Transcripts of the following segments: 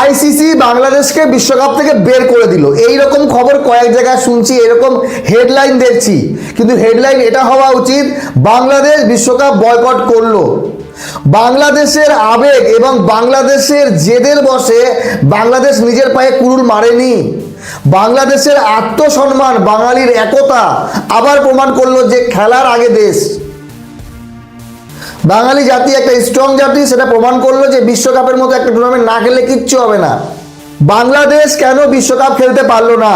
ICC বাংলাদেশকে বিশ্বকাপ থেকে বের করে দিল। এই রকম খবর কয়েক জায়গায় শুনছি, এরকম হেডলাইন দেখছি। কিন্তু হেডলাইন এটা হওয়া উচিত, বাংলাদেশ বিশ্বকাপ বয়কট করল। বাংলাদেশের আবেগ এবং বাংলাদেশের জেদের বসে বাংলাদেশ নিজের পায়ে কুরুল মারেনি। বাংলাদেশের আত্মসম্মান, বাঙালির একতা আবার প্রমাণ করল যে খেলার আগে দেশ। বাঙালি জাতি একটা স্ট্রং জাতি, সেটা প্রমাণ করল যে বিশ্বকাপের মতো একটা টুর্নামেন্ট না খেলে কিচ্ছু হবে না। বাংলাদেশ কেন বিশ্বকাপ খেলতে পারল না?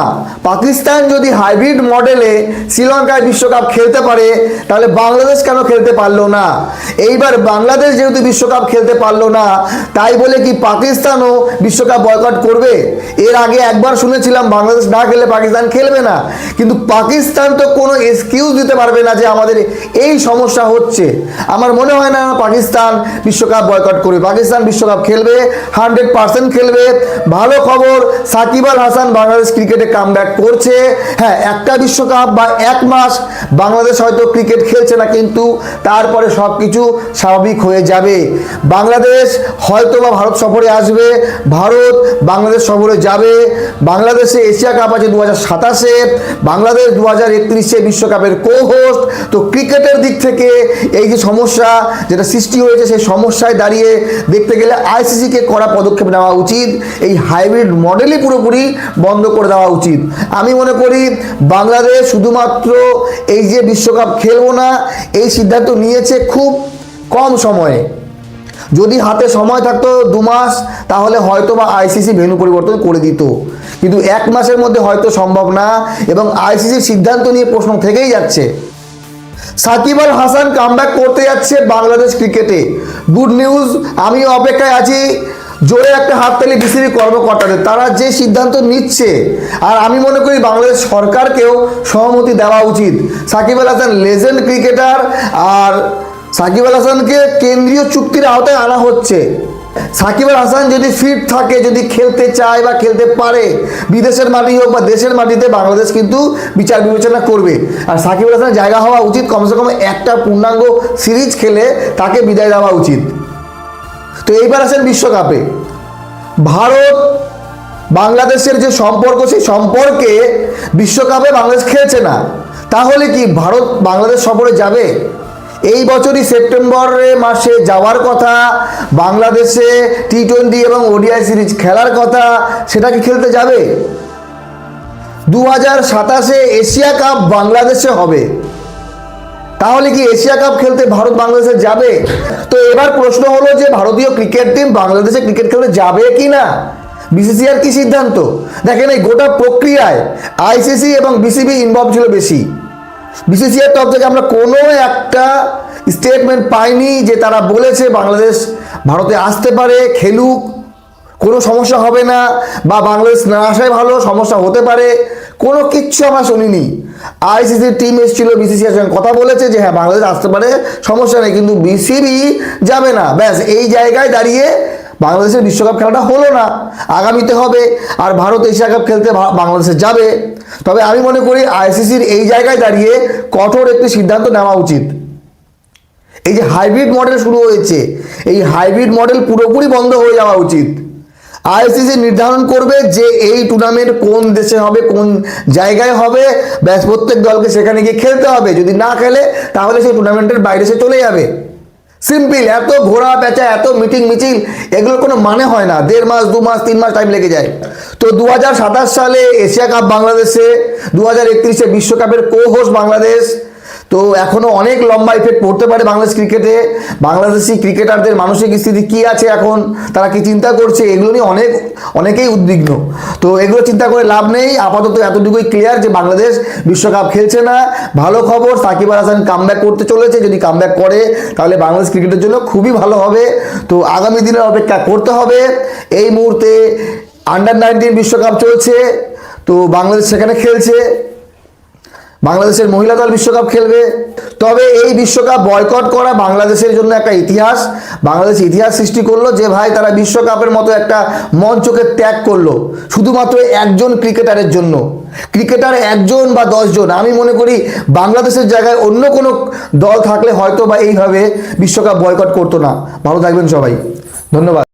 পাকিস্তান যদি হাইব্রিড মডেলে শ্রীলঙ্কায় বিশ্বকাপ খেলতে পারে, তাহলে বাংলাদেশ কেন খেলতে পারল না? এইবার বাংলাদেশ যেহেতু বিশ্বকাপ খেলতে পারল না, তাই বলে কি পাকিস্তানও বিশ্বকাপ বয়কট করবে? এর আগে একবার শুনেছিলাম বাংলাদেশ না খেলে পাকিস্তান খেলবে না। কিন্তু পাকিস্তান তো কোনো এক্সকিউজ দিতে পারবে না যে আমাদের এই সমস্যা হচ্ছে। আমার মনে হয় না পাকিস্তান বিশ্বকাপ বয়কট করবে। পাকিস্তান বিশ্বকাপ খেলবে হান্ড্রেড পার্সেন্ট খেলবে, ভালো খবর, সাকিব আল হাসান বাংলাদেশ ক্রিকেটে কাম করছে। হ্যাঁ একটা বিশ্বকাপ বা এক মাস বাংলাদেশ হয়তো ক্রিকেট খেলছে না, কিন্তু তারপরে সব কিছু স্বাভাবিক হয়ে যাবে। বাংলাদেশ হয়তো বা ভারত সফরে আসবে, ভারত বাংলাদেশ সফরে যাবে। বাংলাদেশে এশিয়া কাপ আছে দু হাজার সাতাশে, বাংলাদেশ দু হাজার একত্রিশে বিশ্বকাপের কো হোস্ট তো ক্রিকেটের দিক থেকে এই যে সমস্যা যেটা সৃষ্টি হয়েছে, সেই সমস্যায় দাঁড়িয়ে দেখতে গেলে আইসিসিকে কড়া পদক্ষেপ নেওয়া উচিত। এই হাইব্রিড মডেলই পুরোপুরি বন্ধ করে দেওয়া উচিত। আমি মনে করি বাংলাদেশ শুধুমাত্র এই যে বিশ্বকাপ খেলব না, এই সিদ্ধান্ত নিয়েছে খুব কম সময়ে। যদি হাতে সময় থাকতো দু মাস, তাহলে হয়তো বা আইসিসি ভেন্যু পরিবর্তন করে দিত। কিন্তু এক মাসের মধ্যে হয়তো সম্ভব না এবং আইসিসির সিদ্ধান্ত নিয়ে প্রশ্ন থেকেই যাচ্ছে। সাকিব আল হাসান কামব্যাক করতে যাচ্ছে বাংলাদেশ ক্রিকেটে গুড নিউজ আমি অপেক্ষায় আছি। জোরে একটা হাততালি বিসিবি কর্মকর্তাদের। তারা যে সিদ্ধান্ত নিচ্ছে, আর আমি মনে করি বাংলাদেশ সরকারকেও সহমতি দেওয়া উচিত। সাকিব আল হাসান লেজেন্ড ক্রিকেটার, আর সাকিব আল হাসানকে কেন্দ্রীয় চুক্তির আওতায় আনা হচ্ছে। সাকিব আল হাসান যদি ফিট থাকে, যদি খেলতে চায় বা খেলতে পারে, বিদেশের মাটি হোক বা দেশের মাটিতে, বাংলাদেশ কিন্তু বিচার বিবেচনা করবে। আর সাকিব আল হাসানের জায়গা হওয়া উচিত, কমসে কম একটা পূর্ণাঙ্গ সিরিজ খেলে তাকে বিদায় দেওয়া উচিত। তো এইবার আসেন বিশ্বকাপে। ভারত বাংলাদেশের যে সম্পর্ক, সেই সম্পর্কে বিশ্বকাপে বাংলাদেশ খেলছে না। তাহলে কি ভারত বাংলাদেশ সফরে যাবে? এই বছরই সেপ্টেম্বরে মাসে যাওয়ার কথা, বাংলাদেশে টি টোয়েন্টি এবং ওডিআই সিরিজ খেলার কথা, সেটা কি খেলতে যাবে? দু হাজার সাতাশে এশিয়া কাপ বাংলাদেশে হবে। তাহলে কি এশিয়া কাপ খেলতে ভারত বাংলাদেশে যাবে? তো এবার প্রশ্ন হলো যে ভারতীয় ক্রিকেট টিম বাংলাদেশে ক্রিকেট খেলতে যাবে কি না? বিসিসিআর কি সিদ্ধান্ত? দেখেন এই গোটা প্রক্রিয়ায় আইসিসি এবং বিসিবি ইনভলভ ছিল বেশি। বিসিসিআর তরফ থেকে আমরা কোনো একটা স্টেটমেন্ট পাইনি যে তারা বলেছে বাংলাদেশ ভারতে আসতে পারে, খেলুক। কোনো সমস্যা হবে না, বা বাংলাদেশ না আসাই ভালো, সমস্যা হতে পারে। কোনো কিচ্ছু আমরা শুনিনি। আইসিসির টিম এসেছিল বিসিসিআর সঙ্গে কথা বলেছে যে হ্যাঁ বাংলাদেশ আসতে পারে, সমস্যা নেই, কিন্তু বিসিবি যাবে না। ব্যাস, এই জায়গায় দাঁড়িয়ে বাংলাদেশের বিশ্বকাপ খেলাটা হলো না। আগামীতে হবে, আর ভারত এশিয়া কাপ খেলতে বাংলাদেশে যাবে। তবে আমি মনে করি আইসিসির এই জায়গায় দাঁড়িয়ে কঠোর একটি সিদ্ধান্ত নেওয়া উচিত। এই যে হাইব্রিড মডেল শুরু হয়েছে, এই হাইব্রিড মডেল পুরোপুরি বন্ধ হয়ে যাওয়া উচিত। আইসিসি নির্ধারণ করবে যে এই টুর্নামেন্ট কোন দেশে হবে, কোন জায়গায় হবে। ব্যাস, প্রত্যেক দলকে সেখানে গিয়ে খেলতে হবে। যদি না খেলে, তাহলে সেই টুর্নামেন্টের বাইরে সে চলে যাবে। সিম্পল এত ঘোরা পেঁচা, এত মিটিং মিছিল, এগুলোর কোনো মানে হয় না। দেড় মাস, দু মাস, তিন মাস টাইম লেগে যায়। তো দু হাজার সাতাশ সালে এশিয়া কাপ বাংলাদেশে দু হাজার বিশ্বকাপের কো হোস্ট বাংলাদেশ তো এখনও অনেক লম্বা ইফেক্ট পড়তে পারে বাংলাদেশ ক্রিকেটে বাংলাদেশি ক্রিকেটারদের মানসিক স্থিতি কি আছে এখন? তারা কি চিন্তা করছে? এগুলো নিয়ে অনেক, অনেকেই উদ্বিগ্ন। তো এগুলো চিন্তা করে লাভ নেই। আপাতত এতটুকুই ক্লিয়ার যে বাংলাদেশ বিশ্বকাপ খেলছে না। ভালো খবর, সাকিব আল হাসান কামব্যাক করতে চলেছে। যদি কামব্যাক করে, তাহলে বাংলাদেশ ক্রিকেটের জন্য খুবই ভালো হবে। তো আগামী দিনের অপেক্ষা করতে হবে। এই মুহূর্তে আন্ডার নাইনটিন বিশ্বকাপ চলছে। তো বাংলাদেশ সেখানে খেলছে। বাংলাদেশের মহিলা দল বিশ্বকাপ খেলবে। তবে এই বিশ্বকাপ বয়কট করা বাংলাদেশের জন্য একটা ইতিহাস। বাংলাদেশ ইতিহাস সৃষ্টি করল যে ভাই তারা বিশ্বকাপের মতো একটা মঞ্চকে ত্যাগ করল। শুধুমাত্র একজন ক্রিকেটারের জন্য। ক্রিকেটার একজন বা দশজন। আমি মনে করি বাংলাদেশের জায়গায় অন্য কোনো দল থাকলে হয়তো বা এইভাবে বিশ্বকাপ বয়কট করতো না। ভালো থাকবেন সবাই। ধন্যবাদ।